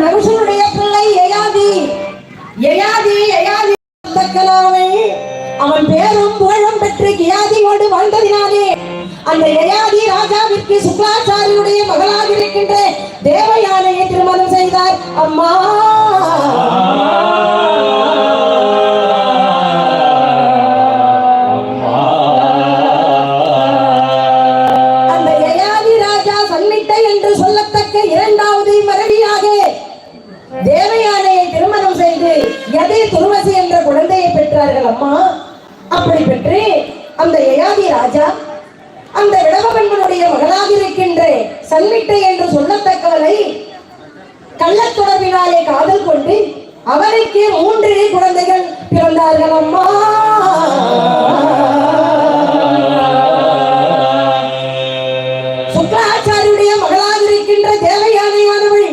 நகுஷனுடைய பிள்ளை யயாதி. யயாதி யயாதி தக்கனாவை அவன் பேரும் புகழும் பெற்று கியாதியோடு வாழ்ந்ததினாலே அந்த யயாதி ராஜாவிற்கு சுக்லாச்சாரியுடைய மகளாக இருக்கின்ற தேவயானையை திருமணம் செய்தார். அம்மா. கள்ளத் காதல் கொண்டு அவருக்கு மூன்று குழந்தைகள் பிறந்தார்கள் அம்மா. சுக்கராச்சாரியுடைய மகளாக இருக்கின்ற தேவயானையானவள்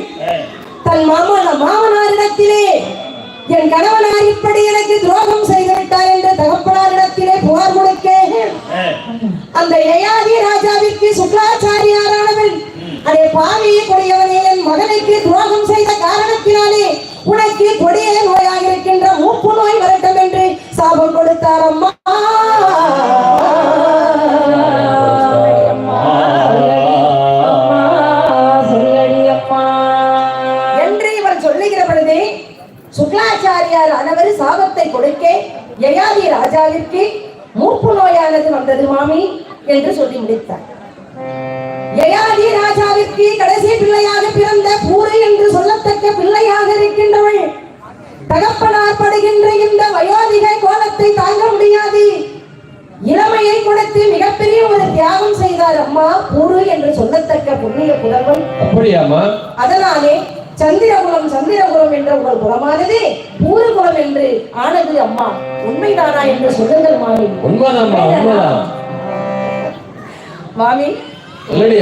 தன் மாமன மாமனாரிடத்திலே என் கணவனார் இப்படி எனக்கு துரோகம் செய்து விட்டார் என்று தகப்பனாரிடத்திலே புகார் கொடுக்க அந்த யயாதி ராஜாவிற்கு சுக்ராச்சாரியாரானவள் அதே பாவியை கொடியவனே மகனுக்கு துரோகம் செய்த காரணத்தினாலே உனக்கு கொடிய நோயாக இருக்கின்ற மூப்பு நோய் வரட்டும் என்று சாபம் கொடுத்தார் அம்மா. என்று இவர் சொல்லுகிற பொழுது சுக்லாச்சாரியார் அனவர் சாபத்தை கொடுக்க யயாதி ராஜாவிற்கு மூப்பு நோயானது வந்தது மாமி என்று சொல்லி முடித்தார். யயாதி ராஜாவிற்கு கடைசி என்று பிள்ளையாக இருக்கின்றவள். தகப்பனார் படுகின்ற இந்த வயோதிக கோலத்தை தாங்க முடியாது. இளமையை கொடுத்து மிகப்பெரிய ஒரு தியாகம் செய்தார் அம்மா பூரு என்று சொல்லத்தக்க புண்ணிய புதல்வன் அப்படியாமா அதனாலே சந்திரகுலம் சந்திரகுலம் என்ற உங்கள் குலமானது பூரகுலம் என்று ஆனது அம்மா. உண்மைதானா என்று சொல்லுங்கள் மாமி. உண்மைதான். மாமி சொல்லடி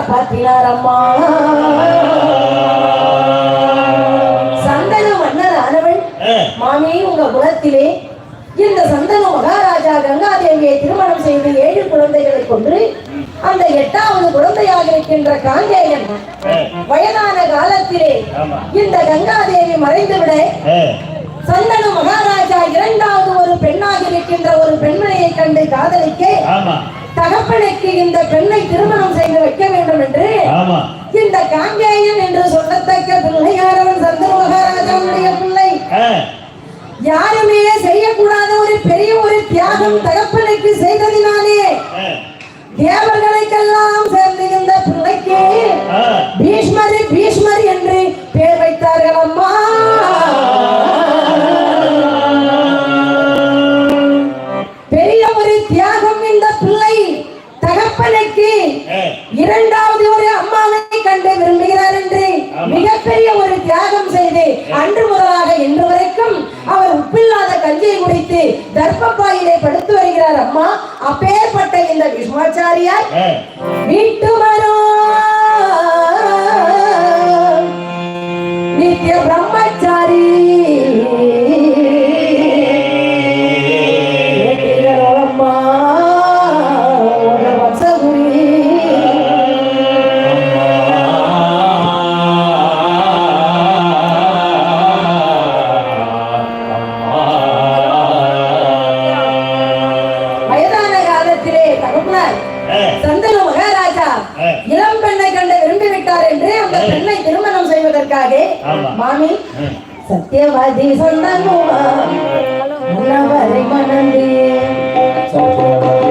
காப்பாற்றினாரம்மா சந்தன மன்னர் ஆனவன் உங்க குலத்திலே இந்த சந்தன மகாராஜா கங்கா தேவியை திருமணம் செய்து ஏழு குழந்தைகளை கொன்று அந்த எட்டாவது குழந்தையாக இருக்கின்ற காங்கேயன் வயதான காலத்திலே இந்த கங்கா தேவி மறைந்துவிட சந்தன மகாராஜா இரண்டாவது ஒரு பெண்ணாக இருக்கின்ற ஒரு பெண்மணியை கண்டு காதலிக்க தகப்பனுக்கு இந்த பெண்ணை திருமணம் செய்து வைக்க வேண்டும் என்று இந்த காங்கேயன் என்று சொல்லத்தக்க பிள்ளையார் அவன் மகாராஜாவுடைய பிள்ளை. யாருமே செய்யக்கூடாத ஒரு பெரிய ஒரு தியாகம் தகப்பனுக்கு செய்ததினாலே தேவர்களுக்கெல்லாம் சேர்ந்து இந்த பிள்ளைக்கு பீஷ்மரி பீஷ்மரி என்று பேர் வைத்தார்கள் அம்மா. அந்த பெண்ணை திருமணம் செய்வதற்காக மாமி சத்தியவாதி சொந்தமும் மனந்தே சத்தியவாதி.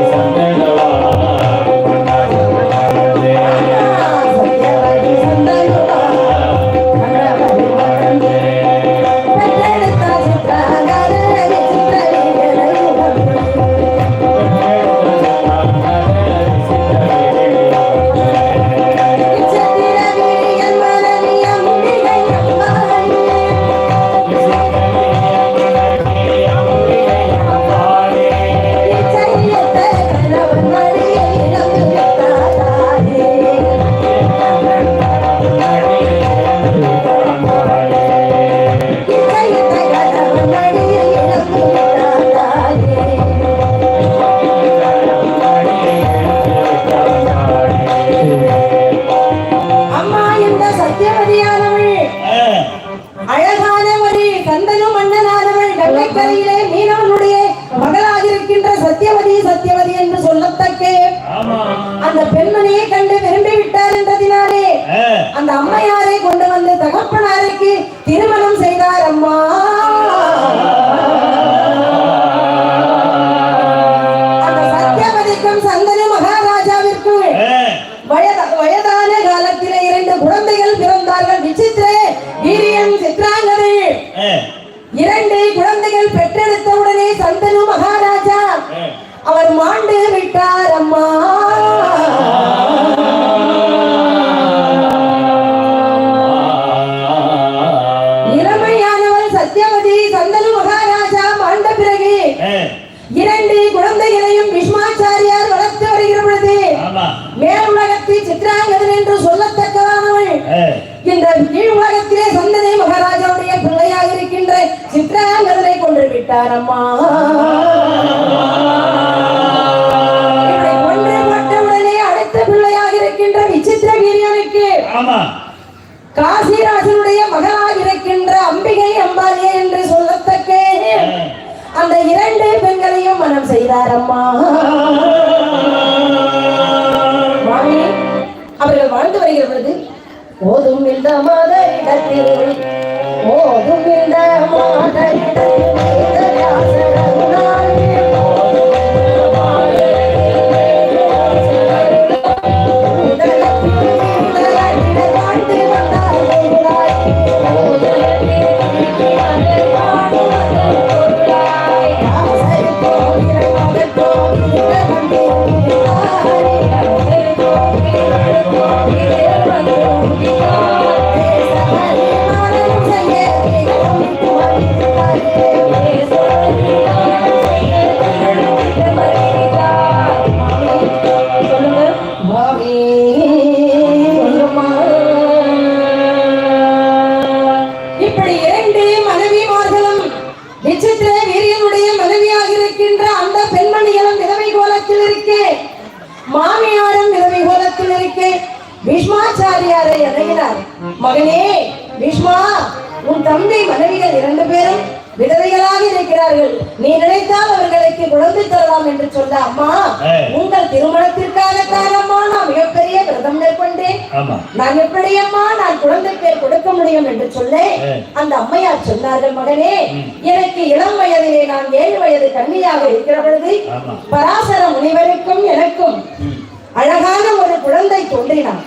சத்யவதி சந்தனு மகாராஜா மாண்ட பிறகு இரண்டு குழந்தைகளையும் பீஷ்மாச்சாரியார் வளர்த்து வருகிற பொழுது ஆமா. மேலுலகத்தில் சித்ராங்கதன் என்று சொல்லத்தக்கதானவள் இந்த கீழ் உலகத்திலே சந்தனை மகாராஜாவுடைய பிள்ளையாக இருக்கின்ற சித்ராங்கதனை கொன்று விட்டார் அம்மா. இப்படி இரண்டு பெண்களையும் மனம் செய்தார் அம்மா அவர்கள் வாழ்ந்து வருகிற பொழுது ஓதும் இந்த மாத இடத்தில் ஓதும் இந்த மாத இடத்தில் விதவைகளாக இருக்கிறார்கள் நீ நினைத்தால் அவர்களுக்கு குழந்தை தரலாம் என்று சொன்ன அம்மா. உங்கள் திருமணத்திற்காகத்தான் அம்மா நான் மிகப்பெரிய விரதம் மேற்கொண்டேன் நான் எப்படி அம்மா நான் குழந்தை பேர் கொடுக்க முடியும் என்று சொல்ல. அந்த அம்மையார் சொன்னார்கள் மகனே எனக்கு இளம் வயதிலே நான் ஏழு வயது கன்னியாக இருக்கிற பொழுது. பராசர முனிவருக்கும் எனக்கும் அழகான ஒரு குழந்தை தோன்றினான்.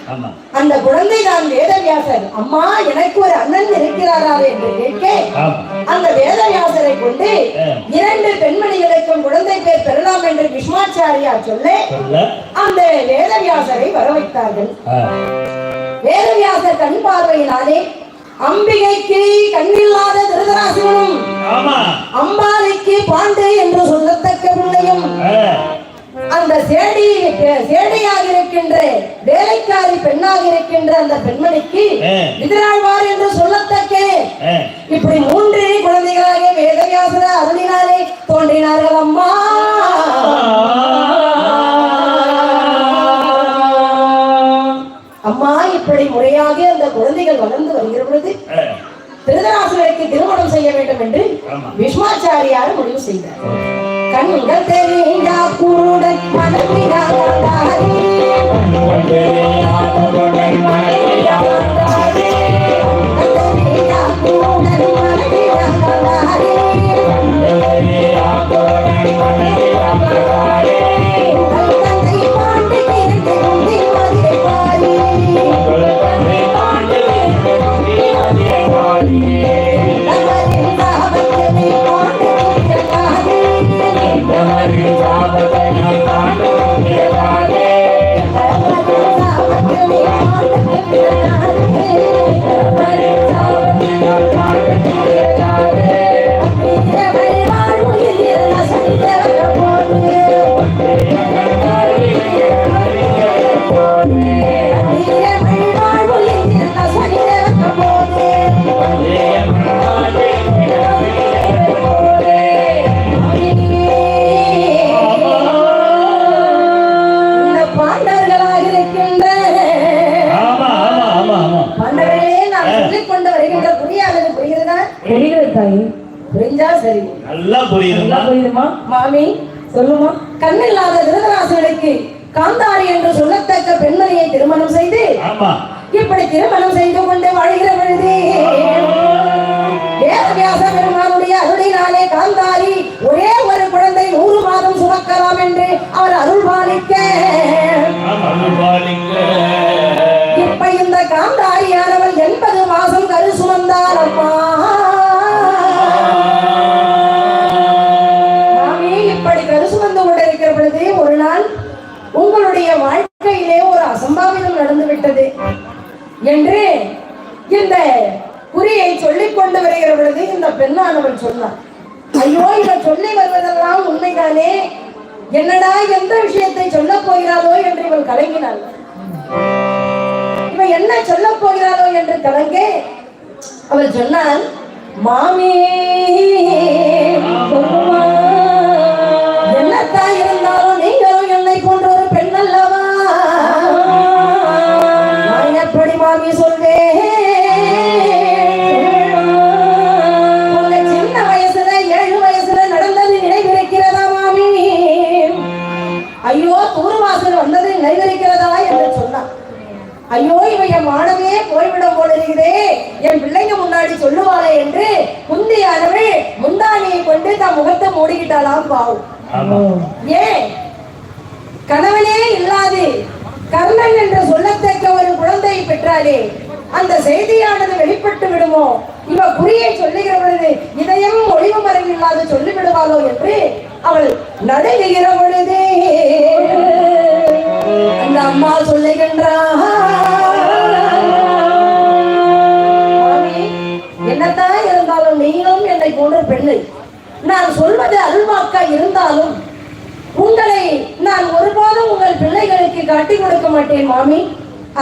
அந்த குழந்தை தான் வேதவியாசர். அம்மா எனக்கு ஒரு அண்ணன் இருக்கிறாரா என்று கேட்க அந்த வேதவியாசரை கொண்டு. இரண்டு பெண்மணிகளுக்கும் குழந்தை பேர் பெறலாம் என்று விஸ்மாச்சாரியார் சொல்ல அந்த வேதவியாசரை வர வைத்தார்கள் வேதவியாசர் கண் பார்வையினாலே அம்பிகைக்கு கண்ணில்லாத திருதராசனும் அம்பாலைக்கு பாண்டு என்று சொல்லத்தக்க பிள்ளையும் அந்த சேடி சேடியாக இருக்கின்ற வேலைக்காரி பெண்ணாக இருக்கின்ற அந்த பெண்மணிக்கு. எதிராழ்வார் என்று சொல்லத்தக்க. இப்படி மூன்று குழந்தைகளாக வேதவியாசர அருளினாலே தோன்றினார்கள் அம்மா. அம்மா இப்படி முறையாக அந்த குழந்தைகள் வளர்ந்து வருகிற பொழுது ஆ, திருதராசனுக்கு திருமணம் செய்ய வேண்டும் என்று. விஸ்வாச்சாரியார் முடிவு செய்தார். கண்கள் தெரியா குருடன் மனதினாரி இந்த அவன் ஐயோ இவன் சொல்லி வருவதெல்லாம் உண்மைதானே? என்னடா எந்த விஷயத்தை சொல்ல போகிறாளோ என்று இவள் கலங்கினாள். இவன் என்ன சொல்ல போகிறாளோ என்று கலங்க அவள் சொன்னான் மாமே போன்ற பெண்ணை நான் சொல்வது அல்வாக்கா இருந்தாலும் உங்களை நான் ஒருபோதும் உங்கள் பிள்ளைகளுக்கு காட்டி கொடுக்க மாட்டேன் மாமி.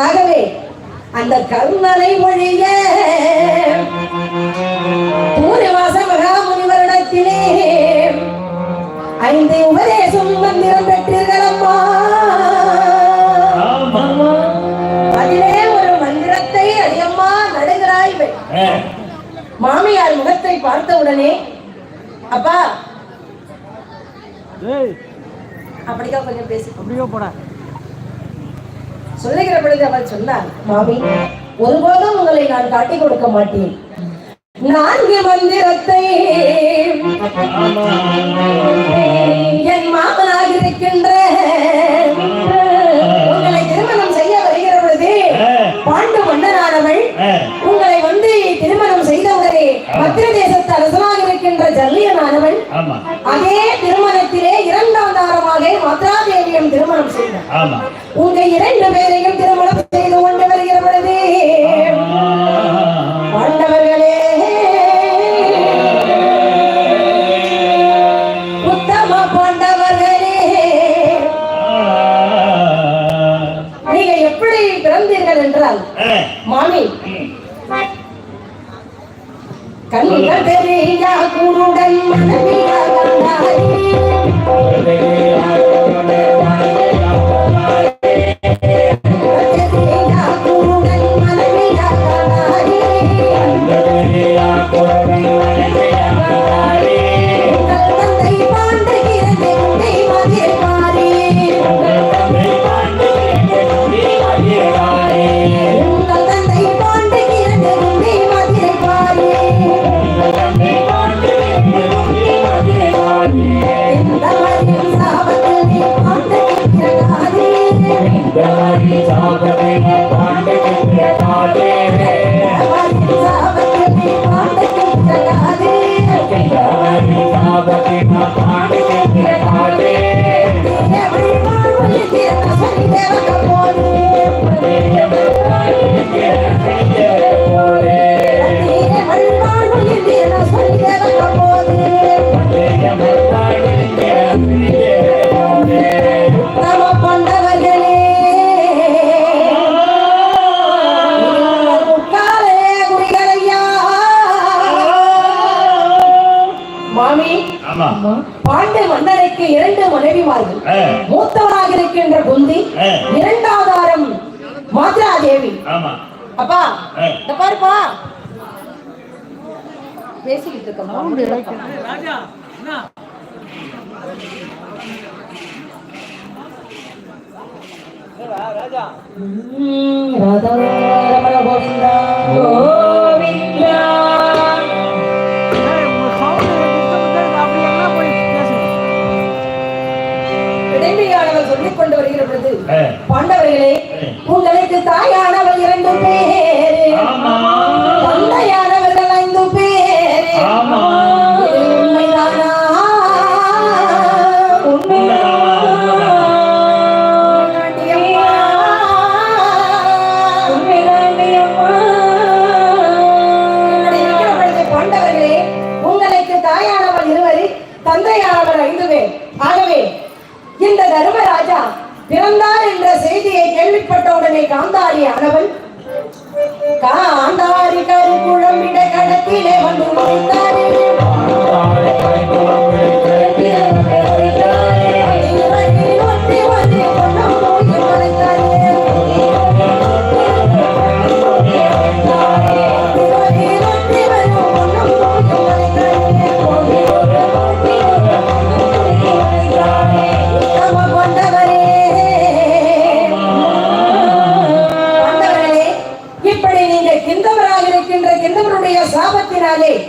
ஆகவே அந்த கருணனை ஒழிய பூர்வாச மகாமுனிவரிடத்திலே ஐந்து உபதேசம் மந்திரம் பெற்றீர்களம்மா. அதிலே ஒரு மந்திரத்தை அடியம்மா நடுகிறாய். மாமியார் முகத்தை பார்த்த உடனே அப்பா அப்படிக்கா கொஞ்சம் பேசி அப்படியோ போட. சொல்லுகிற பொழுது அவள் சொன்னார் மாமி ஒருபோதும் உங்களை நான் காட்டிக் கொடுக்க மாட்டேன். நான்கு மந்திரத்தை என் மாமனாக இருக்கின்ற அதே திருமணத்திலே இரண்டாம் தாரமாக மத்ரா திருமணம் செய்தார். உங்க இரண்டு பேரையும் திருமணம் பாண்டே மன்னனுக்கு இரண்டு மனைவிமார்கள். மூத்தவராக இருக்கின்ற குந்தி இரண்டாவதாரம் மாத்ரா தேவி அப்பா இந்த பாருப்பா. பேசிக்கிட்டு இருக்கோம் ராஜா ரமண கோவிந்தா. உங்களுக்கு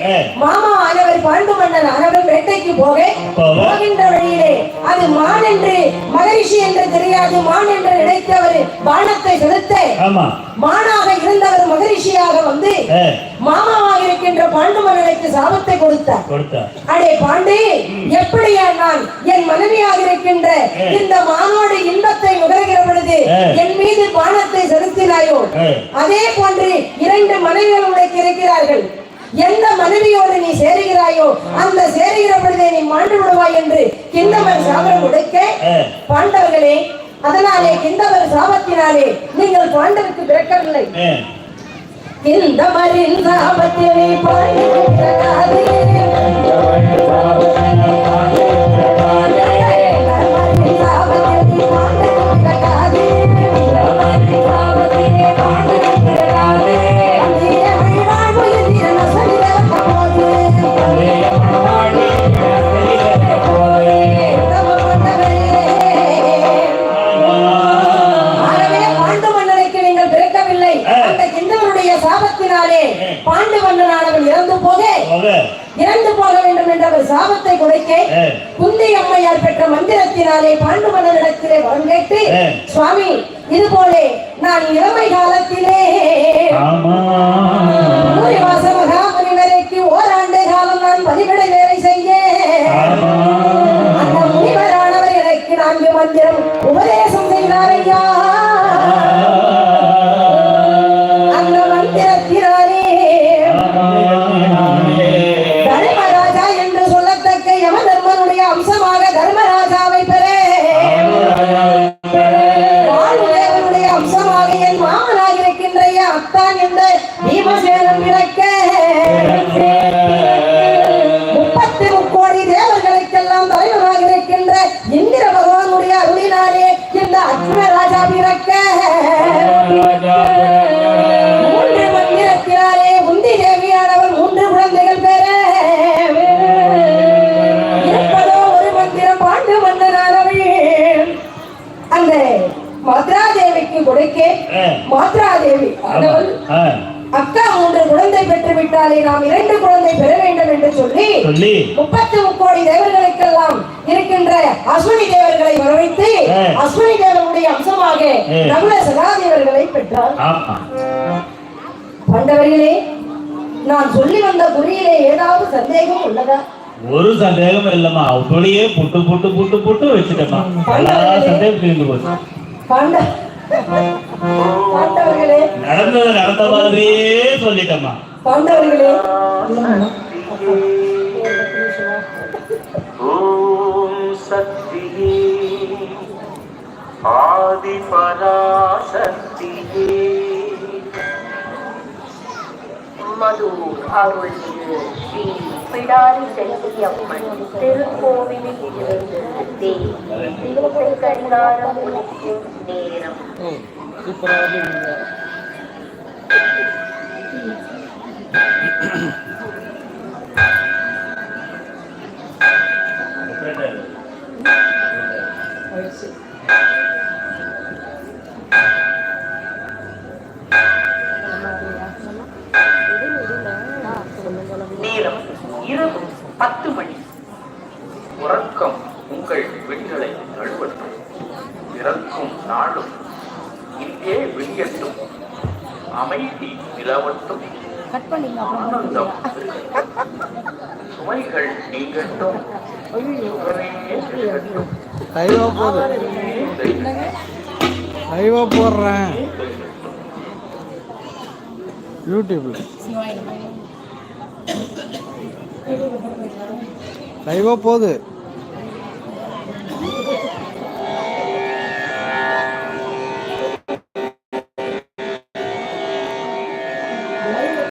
ஆ. மாமா ஆனவர் பாண்டு மன்னன் ஆனவர் வேட்டைக்கு போக போக. போகின்ற வழியிலே அது மான் என்று மகரிஷி என்று தெரியாது மான் என்று நினைத்தவர் பானத்தை செலுத்த மானாக இருந்தவர் மகரிஷியாக வந்து. மாமாவாக இருக்கின்ற பாண்டு மன்னனுக்கு சாபத்தை கொடுத்தார் கொடுத்தா அடே பாண்டி எப்படியா நான் என் மனைவியாக இருக்கின்ற இந்த மானோடு இன்பத்தை நுகர்கிற பொழுது. என் மீது பானத்தை செலுத்தினாயோ. அதே போன்று இரண்டு மனைவிகள் உனக்கு இருக்கிறார்கள் எந்த மனைவியோடு நீ சேருகிறாயோ அந்த சேருகிற பொழுதே நீ மாண்டு விடுவாய் என்று கிந்தவர் சாபம் கொடுக்க ஏ. பாண்டவர்களே அதனாலே கிந்தவர் சாபத்தினாலே நீங்கள் பாண்டவருக்கு பிறக்கவில்லை. கிந்தவரின் சாபத்தினை பாண்டவர் பிறக்காதே என்றால் ஆண்டவர்களே நான் சொல்லி வந்த குறியிலே ஏதாவது சந்தேகம் ஒரு சந்தேகம் இல்லம்மா. அப்படியே புட்டு புட்டு புட்டு புட்டு வச்சுட்டமா எல்லா சந்தேகம் தீர்ந்து போச்சு. பாண்டவர்களே நடந்தது நடந்த மாதிரியே சொல்லிட்டம்மா. பாண்டவர்களே ஓம் சக்தி ஆதி பராசக்தி மதுருள் ஸ்ரீ பிடாரி செல்வி அம்மன் திருக்கோவிலில் இருந்து தேவை கரிகாரம் நேரம் Thank you. பத்து மணி. உறக்கம் உங்கள் விழிகளை நழுவட்டும் பிறக்கும் நாளும் இங்கே விழியட்டும் அமைதி நிலவட்டும். ஆனந்தம். சுமைகள் நீங்கட்டும். லைவா போகுது லைவா போடுறேன். யூடியூப்ல. லைவா போகுது.